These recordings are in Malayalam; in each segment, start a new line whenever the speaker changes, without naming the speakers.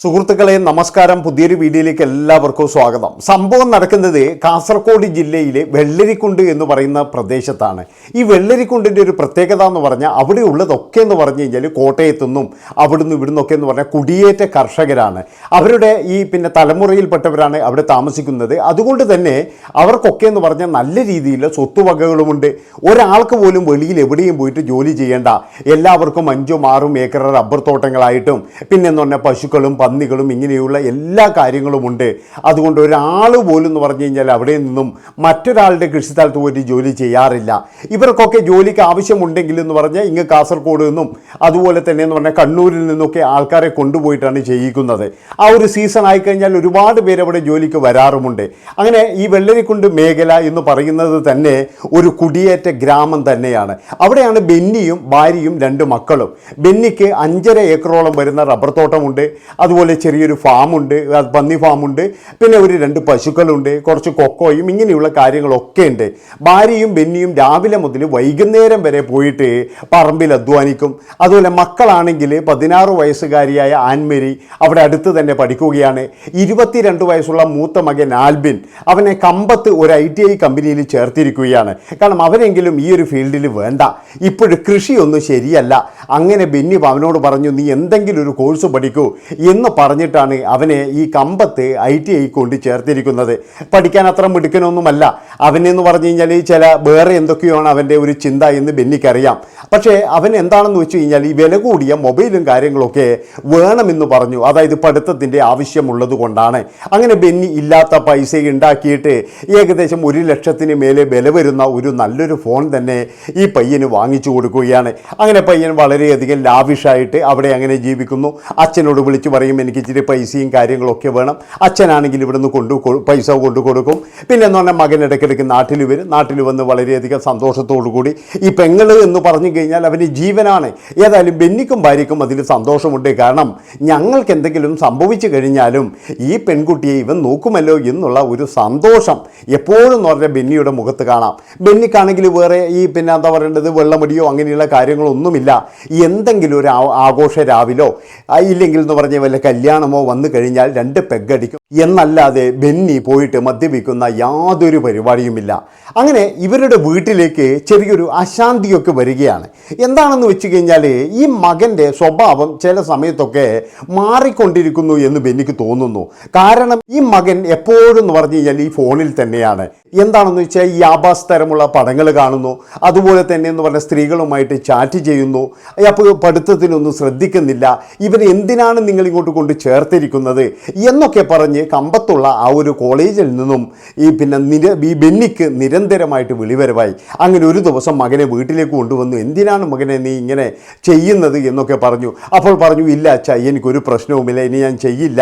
സുഹൃത്തുക്കളെ നമസ്കാരം. പുതിയൊരു വീഡിയോയിലേക്ക് എല്ലാവർക്കും സ്വാഗതം. സംഭവം നടക്കുന്നത് കാസർഗോഡ് ജില്ലയിലെ വെള്ളരിക്കുണ്ട് എന്ന് പറയുന്ന പ്രദേശത്താണ്. ഈ വെള്ളരിക്കുണ്ടിന്റെ ഒരു പ്രത്യേകത എന്ന് പറഞ്ഞാൽ അവിടെ ഉള്ളതൊക്കെ എന്ന് പറഞ്ഞു കഴിഞ്ഞാൽ കോട്ടയത്തു നിന്നും അവിടുന്ന് ഇവിടുന്നൊക്കെ എന്ന് പറഞ്ഞാൽ കുടിയേറ്റ കർഷകരാണ്. അവരുടെ ഈ പിന്നെ തലമുറയിൽപ്പെട്ടവരാണ് അവിടെ താമസിക്കുന്നത്. അതുകൊണ്ട് തന്നെ അവർക്കൊക്കെ എന്ന് പറഞ്ഞാൽ നല്ല രീതിയിൽ സ്വത്തുവകകളുമുണ്ട് ഒരാൾക്ക് പോലും വെളിയിൽ എവിടെയും പോയിട്ട് ജോലി ചെയ്യേണ്ട. എല്ലാവർക്കും അഞ്ചും ആറും ഏക്കർ റബ്ബർ തോട്ടങ്ങളായിട്ടും പിന്നെ എന്ന് പറഞ്ഞാൽ പശുക്കളും പന്നികളും ഇങ്ങനെയുള്ള എല്ലാ കാര്യങ്ങളുമുണ്ട് അതുകൊണ്ട് ഒരാൾ പോലും എന്ന് പറഞ്ഞു കഴിഞ്ഞാൽ അവിടെ നിന്നും മറ്റൊരാളുടെ കൃഷിസ്ഥലത്ത് പോയിട്ട് ജോലി ചെയ്യാറില്ല. ഇവർക്കൊക്കെ ജോലിക്ക് ആവശ്യമുണ്ടെങ്കിൽ എന്ന് പറഞ്ഞാൽ ഇങ്ങ് കാസർഗോഡ് നിന്നും അതുപോലെ തന്നെ എന്ന് പറഞ്ഞാൽ കണ്ണൂരിൽ നിന്നൊക്കെ ആൾക്കാരെ കൊണ്ടുപോയിട്ടാണ് ചെയ്യിക്കുന്നത്. ആ ഒരു സീസൺ ആയിക്കഴിഞ്ഞാൽ ഒരുപാട് പേര് അവിടെ ജോലിക്ക് വരാറുമുണ്ട്. അങ്ങനെ ഈ വെള്ളരിക്കുണ്ട് മേഖല എന്ന് പറയുന്നത് തന്നെ ഒരു കുടിയേറ്റ ഗ്രാമം തന്നെയാണ്. അവിടെയാണ് ബെന്നിയും ഭാര്യയും രണ്ട് മക്കളും. ബെന്നിക്ക് അഞ്ചര ഏക്കറോളം വരുന്ന റബ്ബർ തോട്ടമുണ്ട്. അതുപോലെ ചെറിയൊരു ഫാമുണ്ട് പന്നി ഫാമുണ്ട് പിന്നെ ഒരു രണ്ട് പശുക്കളുണ്ട് കുറച്ച് കൊക്കോയും ഇങ്ങനെയുള്ള കാര്യങ്ങളൊക്കെ ഉണ്ട്. ഭാര്യയും ബെന്നിയും രാവിലെ മുതൽ വൈകുന്നേരം വരെ പോയിട്ട് പറമ്പിൽ അധ്വാനിക്കും. അതുപോലെ മക്കളാണെങ്കിൽ പതിനാറ് വയസ്സുകാരിയായ ആൻമേരി അവിടെ അടുത്ത് തന്നെ പഠിക്കുകയാണ്. ഇരുപത്തിരണ്ട് വയസ്സുള്ള മൂത്ത മകൻ ആൽബിൻ അവനെ കമ്പത്ത് ഒരു ഐ ടി ഐ കമ്പനിയിൽ ചേർത്തിരിക്കുകയാണ്. കാരണം അവരെങ്കിലും ഈ ഒരു ഫീൽഡിൽ വേണ്ട. ഇപ്പോഴും കൃഷിയൊന്നും ശരിയല്ല. അങ്ങനെ ബെന്നി അവനോട് പറഞ്ഞു നീ എന്തെങ്കിലും ഒരു കോഴ്സ് പഠിക്കൂ. എന്ന് പറഞ്ഞിട്ടാണ് അവനെ ഈ കമ്പത്ത് ഐ ടി ഐ കൊണ്ട് ചേർത്തിരിക്കുന്നത്. പഠിക്കാൻ അത്ര മിടുക്കനൊന്നുമല്ല. അവനെന്ന് പറഞ്ഞു കഴിഞ്ഞാൽ ചില വേറെ എന്തൊക്കെയാണ് അവന്റെ ഒരു ചിന്ത എന്ന് ബെന്നിക്കറിയാം. പക്ഷേ അവൻ എന്താണെന്ന് വെച്ച് കഴിഞ്ഞാൽ ഈ വില കൂടിയ മൊബൈലും കാര്യങ്ങളൊക്കെ വേണമെന്ന് പറഞ്ഞു. അതായത് പഠിത്തത്തിന്റെ ആവശ്യമുള്ളത് കൊണ്ടാണ്. അങ്ങനെ ബെന്നി ഇല്ലാത്ത പൈസ ഉണ്ടാക്കിയിട്ട് ഏകദേശം ഒരു ലക്ഷത്തിന് മേലെ വില വരുന്ന ഒരു നല്ലൊരു ഫോൺ തന്നെ ഈ പയ്യന് വാങ്ങിച്ചു കൊടുക്കുകയാണ്. അങ്ങനെ പയ്യൻ വളരെയധികം ലാവിഷായിട്ട് അവിടെ അങ്ങനെ ജീവിക്കുന്നു. അച്ഛനോട് വിളിച്ചു പറയും എനിക്ക് ഇച്ചിരി പൈസയും കാര്യങ്ങളൊക്കെ വേണം. അച്ഛനാണെങ്കിൽ ഇവിടുന്ന് കൊണ്ടു പൈസ കൊണ്ടു കൊടുക്കും. പിന്നെ എന്ന് പറഞ്ഞാൽ മകൻ ഇടയ്ക്കിടയ്ക്ക് നാട്ടിൽ വരും. നാട്ടിൽ വന്ന് വളരെയധികം സന്തോഷത്തോടു കൂടി ഈ പെങ്ങൾ എന്ന് പറഞ്ഞു കഴിഞ്ഞാൽ അവന് ജീവനാണ്. ഏതായാലും ബെന്നിക്കും ഭാര്യയ്ക്കും അതിൽ സന്തോഷമുണ്ട്. കാരണം ഞങ്ങൾക്ക് എന്തെങ്കിലും സംഭവിച്ചു കഴിഞ്ഞാലും ഈ പെൺകുട്ടിയെ ഇവൻ നോക്കുമല്ലോ എന്നുള്ള ഒരു സന്തോഷം എപ്പോഴും എന്ന് പറഞ്ഞാൽ ബെന്നിയുടെ മുഖത്ത് കാണാം. ബെന്നിക്കാണെങ്കിൽ വേറെ ഈ പിന്നെ എന്താ പറയേണ്ടത്? വെള്ളമടിയോ അങ്ങനെയുള്ള കാര്യങ്ങളൊന്നുമില്ല. എന്തെങ്കിലും ഒരു ആഘോഷ രാവിലോ ഇല്ലെങ്കിൽ എന്ന് പറഞ്ഞ വല്ല കല്യാണമോ വന്നു കഴിഞ്ഞാൽ രണ്ട് പെഗടിക്കും എന്നല്ലാതെ ബെന്നി പോയിട്ട് മദ്യപിക്കുന്ന യാതൊരു പരിപാടിയുമില്ല. അങ്ങനെ ഇവരുടെ വീട്ടിലേക്ക് ചെറിയൊരു അശാന്തിയൊക്കെ വരികയാണ്. എന്താണെന്ന് വെച്ച് കഴിഞ്ഞാൽ ഈ മകന്റെ സ്വഭാവം ചില സമയത്തൊക്കെ മാറിക്കൊണ്ടിരിക്കുന്നു എന്ന് ബെന്നിക്ക് തോന്നുന്നു. കാരണം ഈ മകൻ എപ്പോഴും എന്ന് പറഞ്ഞു കഴിഞ്ഞാൽ ഈ ഫോണിൽ തന്നെയാണ്. എന്താണെന്ന് വെച്ചാൽ ഈ ആഭാസ് തരമുള്ള പടങ്ങൾ കാണുന്നു. അതുപോലെ തന്നെ എന്ന് പറഞ്ഞ സ്ത്രീകളുമായിട്ട് ചാറ്റ് ചെയ്യുന്നു. അപ്പോൾ പഠിത്തത്തിനൊന്നും ശ്രദ്ധിക്കുന്നില്ല. ഇവർ എന്തിനാണ് നിങ്ങൾ ഇങ്ങോട്ട് കൊണ്ട് ചേർത്തിരിക്കുന്നത്? എന്നൊക്കെ പറഞ്ഞ് കമ്പത്തുള്ള ആ ഒരു കോളേജിൽ നിന്നും ഈ പിന്നെ നിര ഈ ബെന്നിക്ക് നിരന്തരമായിട്ട് വിളിവരവായി. അങ്ങനെ ഒരു ദിവസം മകനെ വീട്ടിലേക്ക് കൊണ്ടുവന്നു. എന്തിനാണ് മകനെ നീ ഇങ്ങനെ ചെയ്യുന്നത് എന്നൊക്കെ പറഞ്ഞു. അപ്പോൾ പറഞ്ഞു ഇല്ല അച്ഛ എനിക്കൊരു പ്രശ്നവുമില്ല. ഇനി ഞാൻ ചെയ്യില്ല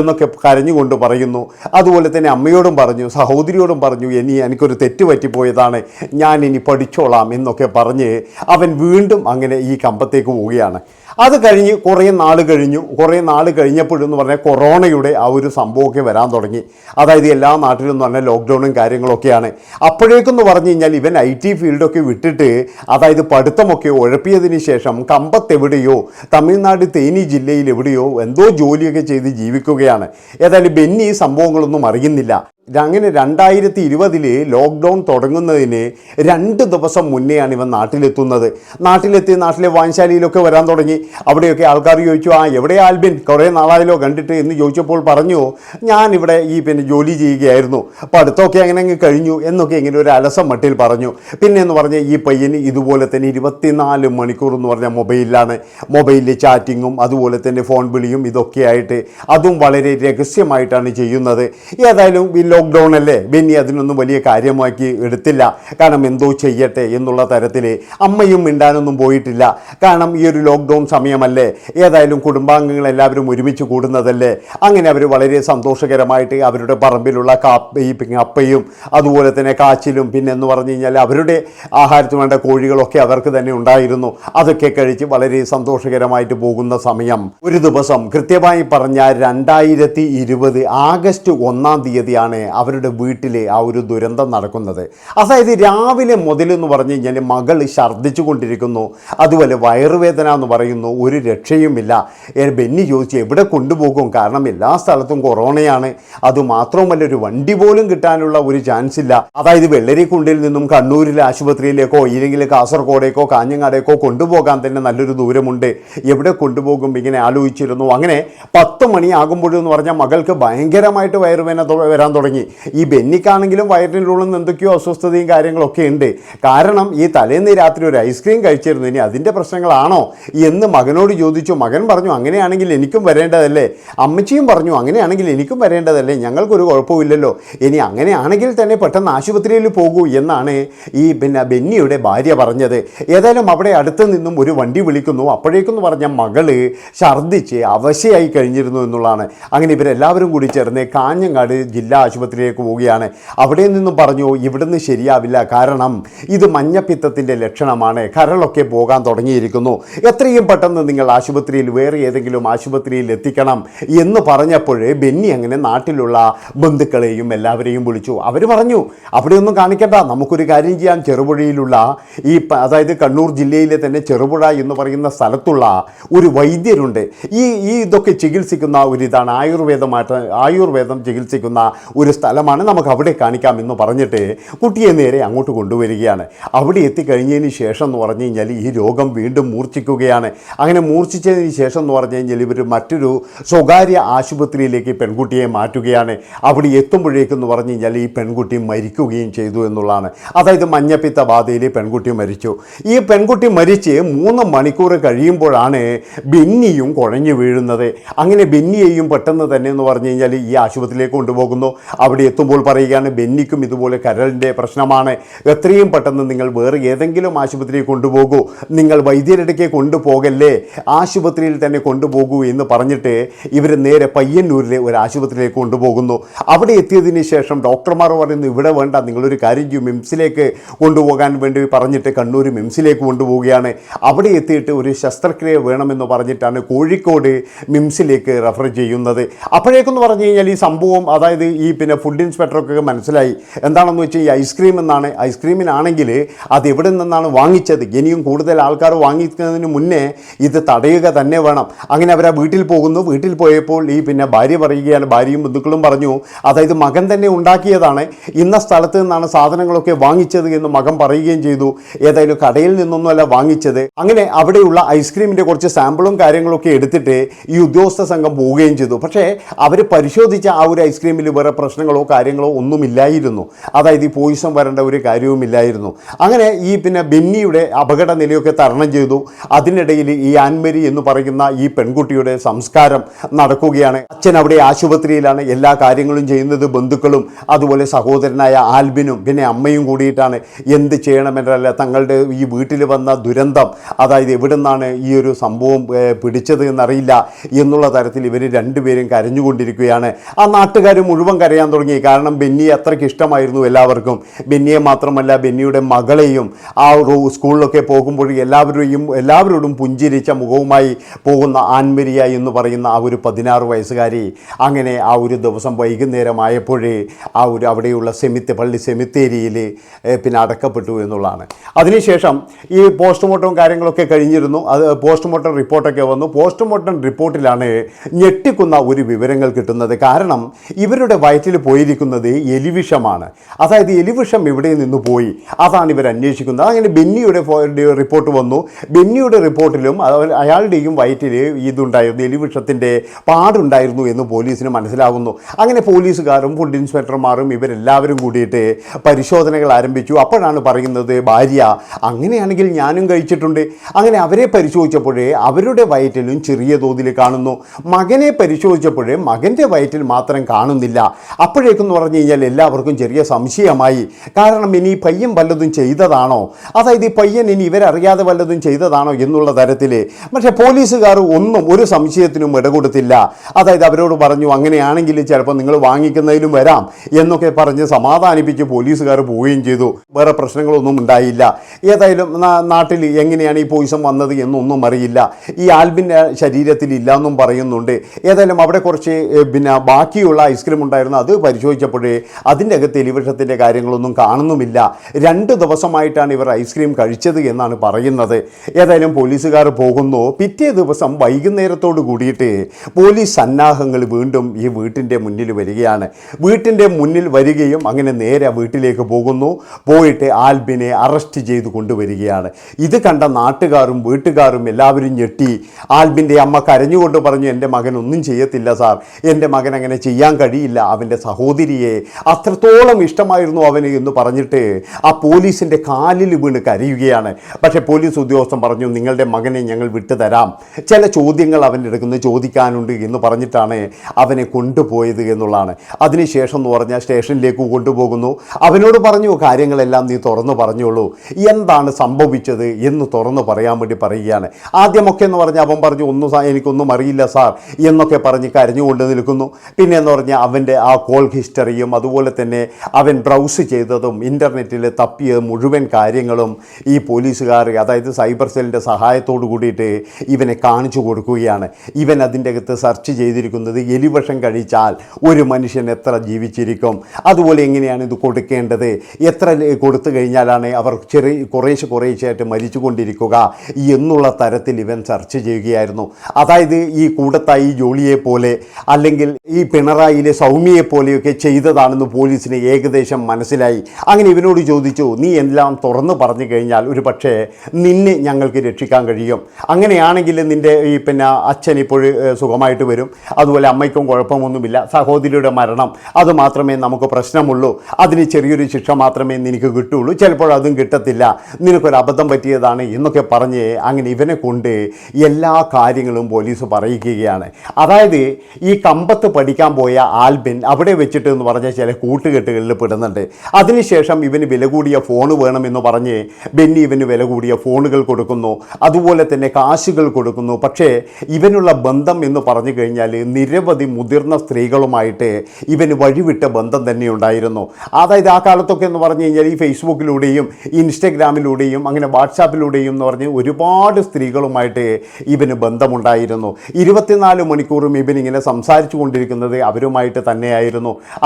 എന്നൊക്കെ കരഞ്ഞുകൊണ്ട് പറയുന്നു. അതുപോലെ തന്നെ അമ്മയോടും പറഞ്ഞു സഹോദരിയോടും പറഞ്ഞു ഇനി എനിക്കൊരു തെറ്റ് പറ്റിപ്പോയതാണ്. ഞാൻ ഇനി പഠിച്ചോളാം എന്നൊക്കെ പറഞ്ഞ് അവൻ വീണ്ടും അങ്ങനെ ഈ കമ്പത്തേക്ക് പോവുകയാണ്. അത് കഴിഞ്ഞ് കുറേ നാൾ കഴിഞ്ഞു. കുറേ നാൾ കഴിഞ്ഞപ്പോഴെന്ന് പറഞ്ഞാൽ കൊറോണയുടെ ആ ഒരു സംഭവമൊക്കെ വരാൻ തുടങ്ങി. അതായത് എല്ലാ നാട്ടിലും പറഞ്ഞാൽ ലോക്ക്ഡൗണും കാര്യങ്ങളൊക്കെയാണ്. അപ്പോഴേക്കെന്ന് പറഞ്ഞു കഴിഞ്ഞാൽ ഇവൻ ഐ ടി ഫീൽഡൊക്കെ വിട്ടിട്ട് അതായത് പഠിത്തമൊക്കെ ഉഴപ്പിയതിന് ശേഷം കമ്പത്ത് എവിടെയോ തമിഴ്നാട് തേനി ജില്ലയിൽ എവിടെയോ എന്തോ ജോലിയൊക്കെ ചെയ്ത് ജീവിക്കുകയാണ്. ഏതായാലും ബെന്നി ഈ സംഭവങ്ങളൊന്നും അറിയുന്നില്ല. അങ്ങനെ രണ്ടായിരത്തി ഇരുപതിൽ ലോക്ക്ഡൗൺ തുടങ്ങുന്നതിന് രണ്ട് ദിവസം മുന്നെയാണ് ഇവൻ നാട്ടിലെത്തുന്നത്. നാട്ടിലെത്തി നാട്ടിലെ വാൻശാലിയിലൊക്കെ വരാൻ തുടങ്ങി. അവിടെയൊക്കെ ആൾക്കാർ ചോദിച്ചു ആ എവിടെ ആൽബിൻ? കുറേ നാളായല്ലോ കണ്ടിട്ട്? എന്ന് ചോദിച്ചപ്പോൾ പറഞ്ഞു ഞാനിവിടെ ഈ പിന്നെ ജോലി ചെയ്യുകയായിരുന്നു. പഠിത്തമൊക്കെ അങ്ങനെ അങ്ങ് കഴിഞ്ഞു എന്നൊക്കെ ഇങ്ങനെ ഒരു അലസം മട്ടിൽ പറഞ്ഞു. പിന്നെ എന്ന് പറഞ്ഞാൽ ഈ പയ്യന് ഇതുപോലെ തന്നെ ഇരുപത്തിനാല് മണിക്കൂർ എന്ന് പറഞ്ഞാൽ മൊബൈലിലാണ്. മൊബൈലിൽ ചാറ്റിങ്ങും അതുപോലെ തന്നെ ഫോൺ വിളിയും ഇതൊക്കെ ആയിട്ട് അതും വളരെ രഹസ്യമായിട്ടാണ് ചെയ്യുന്നത്. ഏതായാലും ലോക്ക്ഡൗൺ അല്ലേ ബെന്നി അതിനൊന്നും വലിയ കാര്യമാക്കി എടുത്തില്ല. കാരണം എന്തോ ചെയ്യട്ടെ എന്നുള്ള തരത്തിൽ അമ്മയും മിണ്ടാനൊന്നും പോയിട്ടില്ല. കാരണം ഈ ഒരു ലോക്ക്ഡൗൺ സമയമല്ലേ? ഏതായാലും കുടുംബാംഗങ്ങൾ എല്ലാവരും ഒരുമിച്ച് കൂടുന്നതല്ലേ? അങ്ങനെ അവർ വളരെ സന്തോഷകരമായിട്ട് അവരുടെ പറമ്പിലുള്ള കാപ്പി അപ്പയും അതുപോലെ തന്നെ കാച്ചിലും പിന്നെ എന്ന് പറഞ്ഞു കഴിഞ്ഞാൽ അവരുടെ ആഹാരത്തിന് വേണ്ട കോഴികളൊക്കെ അവർക്ക് തന്നെ ഉണ്ടായിരുന്നു. അതൊക്കെ കഴിച്ച് വളരെ സന്തോഷകരമായിട്ട് പോകുന്ന സമയം. ഒരു ദിവസം കൃത്യമായി പറഞ്ഞാൽ രണ്ടായിരത്തി ഇരുപത് ആഗസ്റ്റ് ഒന്നാം തീയതിയാണ് അവരുടെ വീട്ടിലെ ആ ഒരു ദുരന്തം നടക്കുന്നത്. അതായത് രാവിലെ മുതലെന്ന് പറഞ്ഞു കഴിഞ്ഞാൽ മകൾ ഛർദ്ദിച്ചു കൊണ്ടിരിക്കുന്നു അതുപോലെ വയറുവേദന എന്ന് പറയുന്നു. ഒരു രക്ഷയുമില്ല. ബെന്നി ചോദിച്ചു എവിടെ കൊണ്ടുപോകും? കാരണം എല്ലാ സ്ഥലത്തും കൊറോണയാണ്. അതുമാത്രവുമല്ല ഒരു വണ്ടി പോലും കിട്ടാനുള്ള ഒരു ചാൻസ് ഇല്ല. അതായത് വെള്ളരിക്കുണ്ടിൽ നിന്നും കണ്ണൂരിലെ ആശുപത്രിയിലേക്കോ ഇല്ലെങ്കിൽ കാസർഗോഡേക്കോ കാഞ്ഞങ്ങാടേക്കോ കൊണ്ടുപോകാൻ തന്നെ നല്ലൊരു ദൂരമുണ്ട്. എവിടെ കൊണ്ടുപോകും? ഇങ്ങനെ ആലോചിച്ചിരുന്നു. അങ്ങനെ പത്ത് മണിയാകുമ്പോഴെന്ന് പറഞ്ഞാൽ മകൾക്ക് ഭയങ്കരമായിട്ട് വയറുവേദന വരാൻ തുടങ്ങി. ഈ ബെന്നിക്കാണെങ്കിലും വയറിനുള്ളിൽ എന്തൊക്കെയോ അസ്വസ്ഥതയും കാര്യങ്ങളൊക്കെ ഉണ്ട്. കാരണം ഈ തലേന്ന് രാത്രി ഒരു ഐസ്ക്രീം കഴിച്ചിരുന്നു. ഇനി അതിന്റെ പ്രശ്നങ്ങളാണോ? എന്ന് മകനോട് ചോദിച്ചു. മകൻ പറഞ്ഞു അങ്ങനെയാണെങ്കിൽ എനിക്കും വരേണ്ടതല്ലേ? അമ്മച്ചിയും പറഞ്ഞു അങ്ങനെയാണെങ്കിൽ എനിക്കും വരേണ്ടതല്ലേ? ഞങ്ങൾക്കൊരു കുഴപ്പമില്ലല്ലോ. ഇനി അങ്ങനെയാണെങ്കിൽ തന്നെ പെട്ടെന്ന് ആശുപത്രിയിൽ പോകൂ എന്നാണ് ഈ പിന്നെ ബെന്നിയുടെ ഭാര്യ പറഞ്ഞത്. ഏതായാലും അവിടെ അടുത്ത് നിന്നും ഒരു വണ്ടി വിളിക്കുന്നു. അപ്പോഴേക്കെന്ന് പറഞ്ഞ മകൾ ഛർദ്ദിച്ച് അവശയായി കഴിഞ്ഞിരുന്നു എന്നുള്ളതാണ്. അങ്ങനെ ഇവരെല്ലാവരും കൂടി ചേർന്ന് കാഞ്ഞങ്ങാട് ജില്ലാ ആശുപത്രിയിലേക്ക് പോവുകയാണ്. അവിടെ നിന്നും പറഞ്ഞു ഇവിടുന്ന് ശരിയാവില്ല. കാരണം ഇത് മഞ്ഞപ്പിത്തത്തിന്റെ ലക്ഷണമാണ്. കരളൊക്കെ പോകാൻ തുടങ്ങിയിരിക്കുന്നു. എത്രയും പെട്ടെന്ന് നിങ്ങൾ ആശുപത്രിയിൽ വേറെ ഏതെങ്കിലും ആശുപത്രിയിൽ എത്തിക്കണം. എന്ന് പറഞ്ഞപ്പോൾ ബെന്നി അങ്ങനെ നാട്ടിലുള്ള ബന്ധുക്കളെയും എല്ലാവരെയും വിളിച്ചു. അവർ പറഞ്ഞു അവിടെയൊന്നും കാണിക്കണ്ട. നമുക്കൊരു കാര്യം ചെയ്യാം. ചെറുപുഴയിലുള്ള ഈ അതായത് കണ്ണൂർ ജില്ലയിലെ തന്നെ ചെറുപുഴ എന്ന് പറയുന്ന സ്ഥലത്തുള്ള ഒരു വൈദ്യരുണ്ട്. ഈ ഈ ഇതൊക്കെ ചികിത്സിക്കുന്ന ഒരു ഇതാണ്. ആയുർവേദമായിട്ട് ആയുർവേദം ചികിത്സിക്കുന്ന ഒരു സ്ഥലമാണ് നമുക്ക് അവിടെ കാണിക്കാം എന്ന് പറഞ്ഞിട്ട് കുട്ടിയെ നേരെ അങ്ങോട്ട് കൊണ്ടുവരികയാണ്. അവിടെ എത്തിക്കഴിഞ്ഞതിന് ശേഷം എന്ന് പറഞ്ഞു കഴിഞ്ഞാൽ ഈ രോഗം വീണ്ടും മൂർച്ഛിക്കുകയാണ്. അങ്ങനെ മൂർച്ഛിച്ചതിന് ശേഷം എന്ന് പറഞ്ഞു കഴിഞ്ഞാൽ ഇവർ മറ്റൊരു സ്വകാര്യ ആശുപത്രിയിലേക്ക് പെൺകുട്ടിയെ മാറ്റുകയാണ്. അവിടെ എത്തുമ്പോഴേക്കെന്ന് പറഞ്ഞു കഴിഞ്ഞാൽ ഈ പെൺകുട്ടി മരിക്കുകയും ചെയ്തു എന്നുള്ളതാണ്. അതായത് മഞ്ഞപ്പിത്ത ബാധയിൽ പെൺകുട്ടി മരിച്ചു. ഈ പെൺകുട്ടി മരിച്ച് മൂന്ന് മണിക്കൂർ കഴിയുമ്പോഴാണ് ബെന്നിയും കുഴഞ്ഞു വീഴുന്നത്. അങ്ങനെ ബെന്നിയെയും പെട്ടെന്ന് തന്നെ എന്ന് പറഞ്ഞു കഴിഞ്ഞാൽ ഈ ആശുപത്രിയിലേക്ക് കൊണ്ടുപോകുന്നു. അവിടെ എത്തുമ്പോൾ പറയുകയാണ് ബെന്നിക്കും ഇതുപോലെ കരളിന്റെ പ്രശ്നമാണ്. എത്രയും പെട്ടെന്ന് നിങ്ങൾ വേറെ ഏതെങ്കിലും ആശുപത്രിയിൽ കൊണ്ടുപോകൂ. നിങ്ങൾ വൈദ്യരുടെ കൊണ്ടുപോകല്ലേ? ആശുപത്രിയിൽ തന്നെ കൊണ്ടുപോകൂ എന്ന് പറഞ്ഞിട്ട് ഇവർ നേരെ പയ്യന്നൂരിലെ ഒരു ആശുപത്രിയിലേക്ക് കൊണ്ടുപോകുന്നു. അവിടെ എത്തിയതിന് ശേഷം ഡോക്ടർമാർ പറയുന്നു ഇവിടെ വേണ്ട നിങ്ങളൊരു കാര്യം ചെയ്യും. മിംസിലേക്ക് കൊണ്ടുപോകാൻ വേണ്ടി പറഞ്ഞിട്ട് കണ്ണൂർ മിംസിലേക്ക് കൊണ്ടുപോവുകയാണ്. അവിടെ എത്തിയിട്ട് ഒരു ശസ്ത്രക്രിയ വേണമെന്ന് പറഞ്ഞിട്ടാണ് കോഴിക്കോട് മിംസിലേക്ക് റെഫർ ചെയ്യുന്നത്. അപ്പോഴേക്കെന്ന് പറഞ്ഞു കഴിഞ്ഞാൽ ഈ സംഭവം അതായത് ഈ പിന്നെ ഫുഡ് ഇൻസ്പെക്ടറൊക്കെ മനസ്സിലായി. എന്താണെന്ന് വെച്ചാൽ ഈ ഐസ്ക്രീം എന്നാണ്. ഐസ്ക്രീമിനാണെങ്കിൽ അത് എവിടെ നിന്നാണ് വാങ്ങിച്ചത്? ഇനിയും കൂടുതൽ ആൾക്കാർ വാങ്ങിക്കുന്നതിന് മുന്നേ ഇത് തടയുക തന്നെ വേണം. അങ്ങനെ അവർ ആ വീട്ടിൽ പോകുന്നു. വീട്ടിൽ പോയപ്പോൾ ഈ പിന്നെ ഭാര്യ പറയുകയാണ്. ഭാര്യയും ബന്ധുക്കളും പറഞ്ഞു അതായത് മകൻ തന്നെ ഉണ്ടാക്കിയതാണ്. ഇന്ന സ്ഥലത്ത് നിന്നാണ് സാധനങ്ങളൊക്കെ വാങ്ങിച്ചത് എന്ന് മകൻ പറയുകയും ചെയ്തു. ഏതായാലും കടയിൽ നിന്നൊന്നുമല്ല വാങ്ങിച്ചത്. അങ്ങനെ അവിടെയുള്ള ഐസ്ക്രീമിന്റെ കുറച്ച് സാമ്പിളും കാര്യങ്ങളൊക്കെ എടുത്തിട്ട് ഈ ഉദ്യോഗസ്ഥ സംഘം പോവുകയും ചെയ്തു. പക്ഷേ അവർ പരിശോധിച്ച ആ ഒരു ഐസ്ക്രീമിൽ വേറെ പ്രശ്നങ്ങളോ കാര്യങ്ങളോ ഒന്നുമില്ലായിരുന്നു. അതായത് ഈ പോയിസം വരേണ്ട ഒരു കാര്യവുമില്ലായിരുന്നു. അങ്ങനെ ഈ പിന്നെ ബെന്നിയുടെ അപകട നിലയൊക്കെ തരണം ചെയ്തു. അതിനിടയിൽ ഈ ആൻമരി എന്ന് പറയുന്ന ഈ പെൺകുട്ടിയുടെ സംസ്കാരം നടക്കുകയാണ്. അച്ഛൻ അവിടെ ആശുപത്രിയിലാണ് എല്ലാ കാര്യങ്ങളും ചെയ്യുന്നത്. ബന്ധുക്കളും അതുപോലെ സഹോദരനായ ആൽബിനും പിന്നെ അമ്മയും കൂടിയിട്ടാണ് എന്ത് ചെയ്യണമെന്നല്ല തങ്ങളുടെ ഈ വീട്ടിൽ വന്ന ദുരന്തം അതായത് എവിടെ നിന്നാണ് ഈ ഒരു സംഭവം പിടിച്ചത് എന്നറിയില്ല എന്നുള്ള തരത്തിൽ ഇവർ രണ്ടുപേരും കരഞ്ഞുകൊണ്ടിരിക്കുകയാണ്. ആ നാട്ടുകാർ മുഴുവൻ കരയാൻ തുടങ്ങി. കാരണം ബെന്നിയെ അത്രയ്ക്ക് ഇഷ്ടമായിരുന്നു എല്ലാവർക്കും. ബെന്നിയെ മാത്രമല്ല ബെന്നിയുടെ മകളെയും ആ സ്കൂളിലൊക്കെ പോകുമ്പോൾ എല്ലാവരെയും എല്ലാവരോടും പുഞ്ചിരിച്ച മുഖവുമായി പോകുന്ന ആൻമരിയ എന്ന് പറയുന്ന ആ ഒരു പതിനാറ് വയസ്സുകാരി അങ്ങനെ ആ ഒരു ദിവസം വൈകുന്നേരമായപ്പോഴേ ആ ഒരു അവിടെയുള്ള സെമിത്തെ പള്ളി സെമിത്തേരിയിൽ പിന്നെ അടക്കപ്പെട്ടു എന്നുള്ളതാണ്. അതിനുശേഷം ഈ പോസ്റ്റ്മോർട്ടം കാര്യങ്ങളൊക്കെ കഴിഞ്ഞിരുന്നു. അത് പോസ്റ്റ്മോർട്ടം റിപ്പോർട്ടൊക്കെ വന്നു. പോസ്റ്റ്മോർട്ടം റിപ്പോർട്ടിലാണ് ഞെട്ടിക്കുന്ന ഒരു വിവരങ്ങൾ കിട്ടുന്നത്. കാരണം ഇവരുടെ വയറ്റിൽ പോയിരിക്കുന്നത് എലിവിഷമാണ്. അതായത് എലിവിഷം ഇവിടെ നിന്ന് പോയി? അതാണ് ഇവർ അന്വേഷിക്കുന്നത്. അങ്ങനെ ബെന്നിയുടെ റിപ്പോർട്ട് വന്നു. ബെന്നിയുടെ റിപ്പോർട്ടിലും അയാളുടെയും വയറ്റിൽ ഇതുണ്ടായിരുന്നു. എലിവിഷത്തിന്റെ പാടുണ്ടായിരുന്നു എന്ന് പോലീസിന് മനസ്സിലാകുന്നു അങ്ങനെ പോലീസുകാരും ഫുഡ് ഇൻസ്പെക്ടർമാരും ഇവരെല്ലാവരും കൂടിയിട്ട് പരിശോധനകൾ ആരംഭിച്ചു. അപ്പോഴാണ് പറയുന്നത് ഭാര്യ അങ്ങനെയാണെങ്കിൽ ഞാനും കഴിച്ചിട്ടുണ്ട്. അങ്ങനെ അവരെ പരിശോധിച്ചപ്പോഴേ അവരുടെ വയറ്റിലും ചെറിയ തോതിൽ കാണുന്നു. മകനെ പരിശോധിച്ചപ്പോഴേ മകന്റെ വയറ്റിൽ മാത്രം കാണുന്നില്ല. അപ്പോഴേക്കെന്ന് പറഞ്ഞു കഴിഞ്ഞാൽ എല്ലാവർക്കും ചെറിയ സംശയമായി. കാരണം ഇനി പയ്യൻ വല്ലതും ചെയ്തതാണോ? അതായത് ഈ പയ്യൻ ഇനി ഇവരറിയാതെ വല്ലതും ചെയ്തതാണോ എന്നുള്ള തരത്തിൽ പക്ഷേ പോലീസുകാർ ഒന്നും ഒരു സംശയത്തിനും ഇടകൊടുത്തില്ല. അതായത് അവരോട് പറഞ്ഞു അങ്ങനെയാണെങ്കിൽ ചിലപ്പോൾ നിങ്ങൾ വാങ്ങിക്കുന്നതിലും വരാം എന്നൊക്കെ പറഞ്ഞ് സമാധാനിപ്പിച്ച് പോലീസുകാർ പോവുകയും ചെയ്തു. വേറെ പ്രശ്നങ്ങളൊന്നും ഉണ്ടായില്ല. ഏതായാലും നാട്ടിൽ എങ്ങനെയാണ് ഈ പോയിസം വന്നത് എന്നൊന്നും അറിയില്ല. ഈ ആൽബിന്റെ ശരീരത്തിൽ ഇല്ല എന്നും പറയുന്നുണ്ട്. ഏതായാലും അവിടെ കുറച്ച് പിന്നെ ബാക്കിയുള്ള ഐസ്ക്രീം ഉണ്ടായിരുന്നു. അത് പരിശോധിച്ചപ്പോഴേ അതിന്റെ അകത്ത് എലിവിഷത്തിന്റെ കാര്യങ്ങളൊന്നും കാണുന്നുമില്ല. രണ്ട് ദിവസമായിട്ടാണ് ഇവർ ഐസ്ക്രീം കഴിച്ചത് എന്നാണ് പറയുന്നത്. ഏതായാലും പോലീസുകാർ പോകുന്നു. പിറ്റേ ദിവസം വൈകുന്നേരത്തോട് കൂടിയിട്ട് പോലീസ് സന്നാഹങ്ങൾ വീണ്ടും ഈ വീട്ടിന്റെ മുന്നിൽ വരികയാണ്. വീട്ടിന്റെ മുന്നിൽ വരികയും അങ്ങനെ നേരെ വീട്ടിലേക്ക് പോകുന്നു. പോയിട്ട് ആൽബിനെ അറസ്റ്റ് ചെയ്ത് കൊണ്ടുവരികയാണ്. ഇത് കണ്ട നാട്ടുകാരും വീട്ടുകാരും എല്ലാവരും ഞെട്ടി. ആൽബിന്റെ അമ്മ കരഞ്ഞുകൊണ്ട് പറഞ്ഞു എന്റെ മകൻ ഒന്നും ചെയ്യത്തില്ല സാർ. എന്റെ മകൻ അങ്ങനെ ചെയ്യാൻ കഴിയില്ല. അവന്റെ സഹോദരിയെ അത്രത്തോളം ഇഷ്ടമായിരുന്നു അവന് എന്ന് പറഞ്ഞിട്ട് ആ പോലീസിന്റെ കാലിൽ വീണ് കരയുകയാണ്. പക്ഷേ പോലീസ് ഉദ്യോഗസ്ഥൻ പറഞ്ഞു നിങ്ങളുടെ മകനെ ഞങ്ങൾ വിട്ടുതരാം ചില ചോദ്യങ്ങൾ അവന്റെ അടുക്കുന്ന ചോദിക്കാനുണ്ട് എന്ന് പറഞ്ഞിട്ടാണ് അവനെ കൊണ്ടുപോയത് എന്നുള്ളതാണ്. അതിനുശേഷം എന്ന് പറഞ്ഞാൽ സ്റ്റേഷനിലേക്ക് കൊണ്ടുപോകുന്നു. അവനോട് പറഞ്ഞു കാര്യങ്ങളെല്ലാം നീ തുറന്നു പറഞ്ഞോളൂ. എന്താണ് സംഭവിച്ചത് എന്ന് തുറന്നു പറയാൻ വേണ്ടി പറയുകയാണ്. ആദ്യമൊക്കെ എന്ന് പറഞ്ഞാൽ അവൻ പറഞ്ഞു ഒന്നും എനിക്കൊന്നും അറിയില്ല സാർ എന്നൊക്കെ പറഞ്ഞ് കരഞ്ഞുകൊണ്ട് നിൽക്കുന്നു. പിന്നെ എന്ന് പറഞ്ഞാൽ അവന്റെ ആ കോൾ ഹിസ്റ്ററിയും അതുപോലെ തന്നെ അവൻ ബ്രൗസ് ചെയ്തതും ഇന്റർനെറ്റിൽ തപ്പിയ മുഴുവൻ കാര്യങ്ങളും ഈ പോലീസുകാർ അതായത് സൈബർ സെല്ലിന്റെ സഹായത്തോടു കൂടിയിട്ട് ഇവനെ കാണിച്ചു കൊടുക്കുകയാണ്. ഇവൻ അതിന്റെ അകത്ത് സെർച്ച് ചെയ്തിരിക്കുന്നത് എലിവഷം കഴിച്ചാൽ ഒരു മനുഷ്യൻ എത്ര ജീവിച്ചിരിക്കും? അതുപോലെ എങ്ങനെയാണ് ഇത് കൊടുക്കേണ്ടത്? എത്ര കൊടുത്തു കഴിഞ്ഞാലാണ് അവർ ചെറിയ കുറേശ്ശെ കുറേശ്ശെയായിട്ട് മരിച്ചു കൊണ്ടിരിക്കുക എന്നുള്ള തരത്തിൽ ഇവൻ സെർച്ച് ചെയ്യുകയായിരുന്നു. അതായത് ഈ കൂടത്തായി ജോളിയെ പോലെ അല്ലെങ്കിൽ ഈ പിണറായിയിലെ സൗമ്യയെ പോലെയൊക്കെ ചെയ്തതാണെന്ന് പോലീസിന് ഏകദേശം മനസ്സിലായി. അങ്ങനെ ഇവനോട് ചോദിച്ചു നീ എല്ലാം തുറന്നു പറഞ്ഞു കഴിഞ്ഞാൽ ഒരു പക്ഷേ നിന്നെ ഞങ്ങൾക്ക് രക്ഷിക്കാൻ കഴിയും. അങ്ങനെയാണെങ്കിൽ നിന്റെ ഈ പിന്നെ അച്ഛൻ ഇപ്പോൾ സുഖമായിട്ട് വരും. അതുപോലെ അമ്മയ്ക്കും കുഴപ്പമൊന്നുമില്ല. സഹോദരിയുടെ മരണം അത് മാത്രമേ നമുക്ക് പ്രശ്നമുള്ളൂ. അതിന് ചെറിയൊരു ശിക്ഷ മാത്രമേ നിനക്ക് കിട്ടുള്ളൂ. ചിലപ്പോൾ അതും കിട്ടത്തില്ല. നിനക്കൊരു അബദ്ധം പറ്റിയതാണ് എന്നൊക്കെ പറഞ്ഞ് അങ്ങനെ ഇവനെ കൊണ്ട് എല്ലാ കാര്യങ്ങളും പോലീസ് പറയിക്കുകയാണ് അതായത് ഈ കമ്പത്ത് പഠിക്കാൻ പോയ ആൽബിൻ അവിടെ വെച്ചിട്ട് എന്ന് പറഞ്ഞ ചില കൂട്ടുകെട്ടുകളിൽ പെടുന്നുണ്ട്. അതിനുശേഷം ഇവന് വില കൂടിയ ഫോൺ വേണമെന്ന് പറഞ്ഞ് ബെന്നി ഇവന് വില കൂടിയ ഫോണുകൾ കൊടുക്കുന്നു. അതുപോലെ തന്നെ കാശുകൾ കൊടുക്കുന്നു. പക്ഷേ ഇവനുള്ള ബന്ധം എന്ന് പറഞ്ഞു കഴിഞ്ഞാൽ നിരവധി മുതിർന്ന സ്ത്രീകളുമായിട്ട് ഇവന് വഴിവിട്ട ബന്ധം തന്നെ ഉണ്ടായിരുന്നു. അതായത് ആ കാലത്തൊക്കെ എന്ന് പറഞ്ഞു കഴിഞ്ഞാൽ ഈ ഫേസ്ബുക്കിലൂടെയും ഇൻസ്റ്റഗ്രാമിലൂടെയും അങ്ങനെ വാട്സാപ്പിലൂടെയും എന്ന് പറഞ്ഞ് ഒരുപാട് സ്ത്രീകളുമായിട്ട് ഇവന് ബന്ധമുണ്ടായിരുന്നു. ഇരുപത്തിനാല് മണിക്കൂറും ഇവനിങ്ങനെ സംസാരിച്ചു കൊണ്ടിരിക്കുന്നത് അവരുമായിട്ട് തന്നെയായിരുന്നു.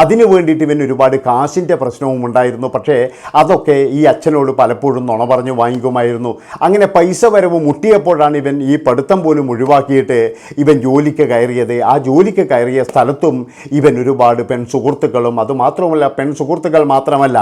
അതിനു വേണ്ടിയിട്ട് ഇവൻ ഒരുപാട് കാശിന്റെ പ്രശ്നവും ഉണ്ടായിരുന്നു. പക്ഷേ അതൊക്കെ ഈ അച്ഛനോട് പലപ്പോഴും നുണ പറഞ്ഞു വാങ്ങിക്കുമായിരുന്നു. അങ്ങനെ പൈസ വരവ് മുട്ടിയപ്പോഴാണ് ഇവൻ ഈ പഠിത്തം പോലും ഒഴിവാക്കിയിട്ട് ഇവൻ ജോലിക്ക് കയറിയത്. ആ ജോലിക്ക് കയറിയ സ്ഥലത്തും ഇവൻ ഒരുപാട് പെൺ സുഹൃത്തുക്കളും അതുമാത്രമല്ല പെൺ സുഹൃത്തുക്കൾ മാത്രമല്ല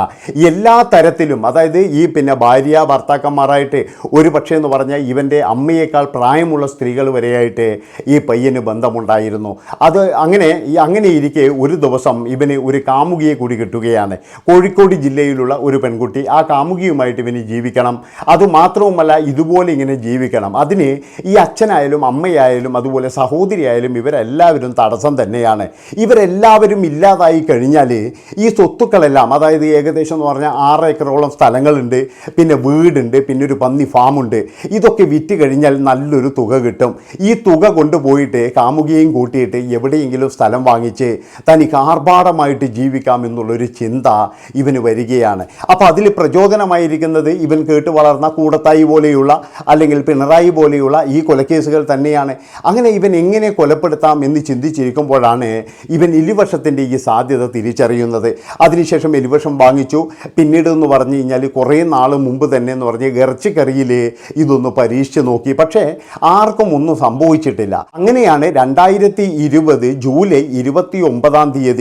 എല്ലാ തരത്തിലും അതായത് ഈ പിന്നെ ഭാര്യ ഭർത്താക്കന്മാരായിട്ട് ഒരു പക്ഷേ എന്ന് പറഞ്ഞാൽ ഇവന്റെ അമ്മയേക്കാൾ പ്രായമുള്ള സ്ത്രീകൾ വരെയായിട്ട് ഈ പയ്യന് ബന്ധമുണ്ടായിരുന്നു. അത് അങ്ങനെ അങ്ങനെ ഇരിക്കെ ഒരു ദിവസം ഇവന് ഒരു കാമുകിയെ കൂടി കിട്ടുകയാണ്. കോഴിക്കോട് ജില്ലയിലുള്ള ഒരു പെൺകുട്ടി ആ കാമുകിയുമായിട്ട് ഇവന് ജീവിക്കണം. അതുമാത്രവുമല്ല ഇതുപോലെ ഇങ്ങനെ ജീവിക്കണം. അതിന് ഈ അച്ഛനായാലും അമ്മയായാലും അതുപോലെ സഹോദരിയായാലും ഇവരെല്ലാവരും തടസ്സം തന്നെയാണ്. ഇവരെല്ലാവരും ഇല്ലാതായി കഴിഞ്ഞാൽ ഈ സ്വത്തുക്കളെല്ലാം അതായത് ഏകദേശം എന്ന് പറഞ്ഞാൽ ആറ് ഏക്കറോളം സ്ഥലങ്ങളുണ്ട് പിന്നെ വീടുണ്ട് പിന്നെ ഒരു പന്നി ഫാമുണ്ട്. ഇതൊക്കെ വിറ്റ് കഴിഞ്ഞാൽ നല്ലൊരു തുക കിട്ടും. ഈ തുക കൊണ്ടുപോയിട്ട് കാമുകിയെയും കൂട്ടിയിട്ട് എവിടെയെങ്കിലും സ്ഥലം വാങ്ങിച്ച് തനിക്ക് ആർഭാടമായിട്ട് ജീവിക്കാം എന്നുള്ളൊരു ചിന്ത ഇവന് വരികയാണ്. അപ്പോൾ അതിൽ പ്രചോദനമായിരിക്കുന്നത് ഇവൻ കേട്ട് വളർന്ന കൂടത്തായി പോലെയുള്ള അല്ലെങ്കിൽ പിണറായി പോലെയുള്ള ഈ കൊലക്കേസുകൾ തന്നെയാണ്. അങ്ങനെ ഇവൻ എങ്ങനെ കൊലപ്പെടുത്താം എന്ന് ചിന്തിച്ചിരിക്കുമ്പോഴാണ് ഇവൻ എലിവർഷത്തിന്റെ ഈ സാധ്യത തിരിച്ചറിയുന്നത്. അതിനുശേഷം എലിവർഷം വാങ്ങിച്ചു. പിന്നീട് എന്ന് പറഞ്ഞു കഴിഞ്ഞാൽ കുറേ നാൾ മുമ്പ് തന്നെ എന്ന് പറഞ്ഞ് ഇറച്ചിക്കറിയിൽ ഇതൊന്ന് പരീക്ഷിച്ച് നോക്കി. പക്ഷേ ആർക്കും ഒന്നും സംഭവിച്ചിട്ടില്ല. അങ്ങനെയാണ് രണ്ടായിരത്തി ഇരുപത് ജൂലൈ ഇരുപത്തി ഒമ്പതാം തീയതി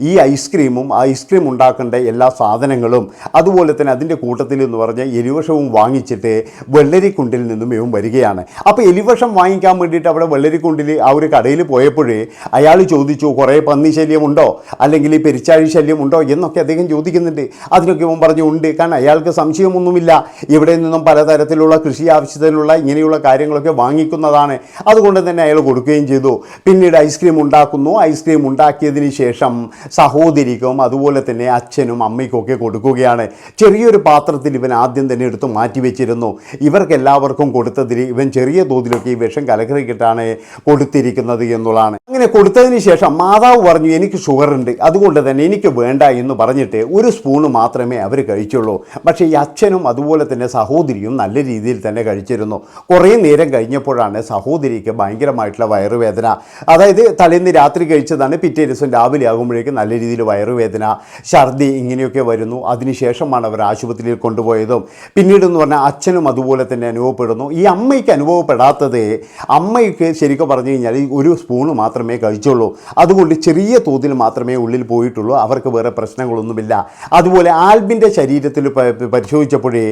ഈ ഐസ്ക്രീമും ഐസ്ക്രീം ഉണ്ടാക്കേണ്ട എല്ലാ സാധനങ്ങളും അതുപോലെ തന്നെ അതിന്റെ കൂട്ടത്തിൽ എന്ന് പറഞ്ഞാൽ എലിവഷവും വാങ്ങിച്ചിട്ട് വെള്ളരിക്കുണ്ടിൽ നിന്നും ഇവൻ വരികയാണ്. അപ്പോൾ എലിവഷം വാങ്ങിക്കാൻ വേണ്ടിയിട്ട് അവിടെ വെള്ളരിക്കുണ്ടിൽ ആ ഒരു കടയിൽ പോയപ്പോഴേ അയാൾ ചോദിച്ചു കുറേ പന്നി ശല്യമുണ്ടോ? അല്ലെങ്കിൽ പെരിച്ചാഴി ശല്യമുണ്ടോ? എന്നൊക്കെ അദ്ദേഹം ചോദിക്കുന്നുണ്ട്. അതിനൊക്കെ ഇവൻ പറഞ്ഞു ഉണ്ട്. കാരണം അയാൾക്ക് സംശയമൊന്നുമില്ല. ഇവിടെ നിന്നും പലതരത്തിലുള്ള കൃഷി ആവശ്യത്തിനുള്ള ഇങ്ങനെയുള്ള കാര്യങ്ങളൊക്കെ വാങ്ങിക്കുന്നതാണ്. അതുകൊണ്ട് തന്നെ അയാൾ കൊടുക്കുകയും ചെയ്തു. പിന്നീട് ഐസ്ക്രീം ഉണ്ടാക്കുന്നു. ഐസ്ക്രീം ഉണ്ടാക്കിയതിന് ശേഷം സഹോദരിക്കും അതുപോലെ തന്നെ അച്ഛനും അമ്മയ്ക്കും ഒക്കെ കൊടുക്കുകയാണ്. ചെറിയൊരു പാത്രത്തിൽ ഇവൻ ആദ്യം തന്നെ എടുത്ത് മാറ്റി വെച്ചിരുന്നു. ഇവർക്ക് എല്ലാവർക്കും കൊടുത്തതിൽ ഇവൻ ചെറിയ തോതിലൊക്കെ ഈ വിഷം കലക്കറിക്കിട്ടാണ് കൊടുത്തിരിക്കുന്നത് എന്നുള്ളതാണ്. അങ്ങനെ കൊടുത്തതിന് ശേഷം മാതാവ് പറഞ്ഞു എനിക്ക് ഷുഗർ ഉണ്ട്. അതുകൊണ്ട് തന്നെ എനിക്ക് വേണ്ട എന്ന് പറഞ്ഞിട്ട് ഒരു സ്പൂണ് മാത്രമേ അവർ കഴിച്ചുള്ളൂ. പക്ഷേ ഈ അച്ഛനും അതുപോലെ തന്നെ സഹോദരിയും നല്ല രീതിയിൽ തന്നെ കഴിച്ചിരുന്നു. കുറേ നേരം കഴിഞ്ഞപ്പോഴാണ് സഹോദരിക്ക് ഭയങ്കരമായിട്ടുള്ള വയറുവേദന. അതായത് തലേന്ന് രാത്രി കഴിച്ചതാണ് പിറ്റേ ദിവസം രാവിലെ ആകുമ്പോഴേക്കും നല്ല രീതിയിൽ വയറുവേദന ഛർദി ഇങ്ങനെയൊക്കെ വരുന്നു. അതിനുശേഷമാണ് അവർ ആശുപത്രിയിൽ കൊണ്ടുപോയതും. പിന്നീട് എന്ന് പറഞ്ഞാൽ അച്ഛനും അതുപോലെ തന്നെ അനുഭവപ്പെടുന്നു. ഈ അമ്മയ്ക്ക് അനുഭവപ്പെടാത്തത് അമ്മയ്ക്ക് ശരിക്കും പറഞ്ഞു കഴിഞ്ഞാൽ ഒരു സ്പൂണ് മാത്രമേ കഴിച്ചുള്ളൂ. അതുകൊണ്ട് ചെറിയ തോതിൽ മാത്രമേ ഉള്ളിൽ പോയിട്ടുള്ളൂ. അവർക്ക് വേറെ പ്രശ്നങ്ങളൊന്നുമില്ല. അതുപോലെ ആൽബിന്റെ ശരീരത്തിൽ പരിശോധിച്ചപ്പോഴേ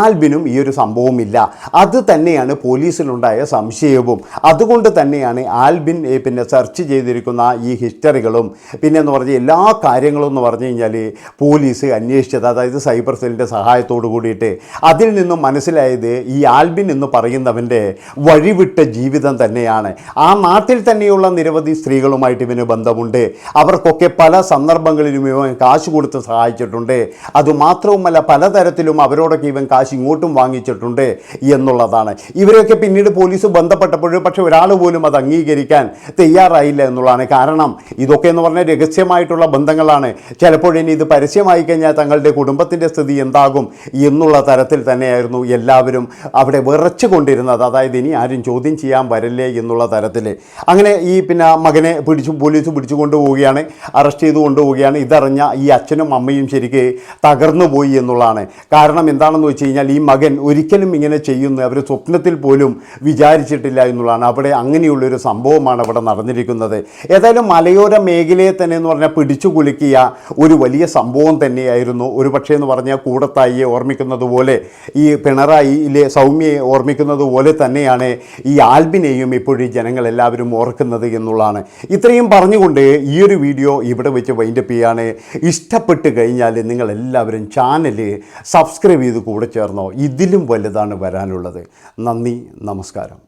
ആൽബിനും ഈ ഒരു സംഭവമില്ല അത് തന്നെയാണ് പോലീസിനുണ്ടായ സംശയവും. അതുകൊണ്ട് തന്നെയാണ് ആൽബിൻ പിന്നെ സെർച്ച് ചെയ്തിരിക്കുന്ന ഈ ഹിസ്റ്ററികളും പിന്നെ എന്ന് പറഞ്ഞാൽ എല്ലാ കാര്യങ്ങളും എന്ന് പറഞ്ഞു കഴിഞ്ഞാൽ പോലീസ് അന്വേഷിച്ചത് അതായത് സൈബർ സെല്ലിന്റെ സഹായത്തോട് കൂടിയിട്ട് അതിൽ നിന്നും മനസ്സിലായത് ഈ ആൽബിൻ എന്ന് പറയുന്നവന്റെ വഴിവിട്ട ജീവിതം തന്നെയാണ്. ആ നാട്ടിൽ തന്നെയുള്ള നിരവധി സ്ത്രീകളുമായിട്ട് ഇവന് ബന്ധമുണ്ട്. അവർക്കൊക്കെ പല സന്ദർഭങ്ങളിലും ഇവൻ കാശ് കൊടുത്ത് സഹായിച്ചിട്ടുണ്ട്. അതുമാത്രവുമല്ല പലതരത്തിലും അവരോടൊക്കെ ഇവൻ കാശ് ഇങ്ങോട്ടും വാങ്ങിച്ചിട്ടുണ്ട് എന്നുള്ളതാണ്. ഇവരെയൊക്കെ പിന്നീട് പോലീസ് ബന്ധപ്പെട്ടപ്പോൾ പക്ഷേ ഒരാൾ പോലും അത് അംഗീകരിക്കാൻ തയ്യാറായില്ല എന്നുള്ളതാണ്. കാരണം ഇതൊക്കെ എന്ന് പറഞ്ഞാൽ രഹസ്യമായിട്ടുള്ള ബന്ധങ്ങളാണ്. ചിലപ്പോഴിനി ഇത് പരസ്യമായി കഴിഞ്ഞാൽ തങ്ങളുടെ കുടുംബത്തിന്റെ സ്ഥിതി എന്താകും എന്നുള്ള തരത്തിൽ തന്നെയായിരുന്നു എല്ലാവരും അവിടെ വിറച്ചു കൊണ്ടിരുന്നത് അതായത് ഇനി ആരും ചോദ്യം ചെയ്യാൻ വരല്ലേ എന്നുള്ള തരത്തിൽ. അങ്ങനെ ഈ പിന്നെ മകനെ പിടിച്ചു പോലീസ് പിടിച്ചു കൊണ്ടുപോവുകയാണ് അറസ്റ്റ് ചെയ്ത് കൊണ്ടുപോവുകയാണ് ഇതറിഞ്ഞ ഈ അച്ഛനും അമ്മയും ശരിക്ക് തകർന്നു പോയി എന്നുള്ളതാണ്. കാരണം എന്താണെന്ന് വെച്ച് കഴിഞ്ഞാൽ ഈ മകൻ ഒരിക്കലും ഇങ്ങനെ ചെയ്യുന്നു. അവർ സ്വപ്നത്തിൽ പോലും വിചാരിച്ചിട്ടില്ല എന്നുള്ളതാണ്. അവിടെ അങ്ങനെയുള്ളൊരു സംഭവമാണ് അവിടെ നടന്നിരിക്കുന്നത്. ഏതായാലും മലയോര മേഖലയെ തന്നെ എന്ന് പറഞ്ഞാൽ പിടിച്ചു കുലുക്കിയ ഒരു വലിയ സംഭവം തന്നെയായിരുന്നു. ഒരു പക്ഷേ എന്ന് പറഞ്ഞാൽ കൂടത്തായിയെ ഓർമ്മിക്കുന്നത് പോലെ ഈ പിണറായിയിലെ സൗമ്യയെ ഓർമ്മിക്കുന്നത് പോലെ തന്നെയാണ് ഈ ആൽബിനെയും ഇപ്പോഴും ജനങ്ങളെല്ലാവരും ഓർക്കുന്നത് എന്നുള്ളതാണ്. ഇത്രയും പറഞ്ഞുകൊണ്ട് ഈ ഒരു വീഡിയോ ഇവിടെ വെച്ച് വൈൻഡപ്പ് ചെയ്യാണ്. ഇഷ്ടപ്പെട്ട് കഴിഞ്ഞാൽ നിങ്ങളെല്ലാവരും ചാനൽ സബ്സ്ക്രൈബ് ചെയ്ത് കൂടെ ചേർന്നോ. ഇതിലും വലുതാണ് വരാനുള്ളത്. നന്ദി നമസ്കാരം.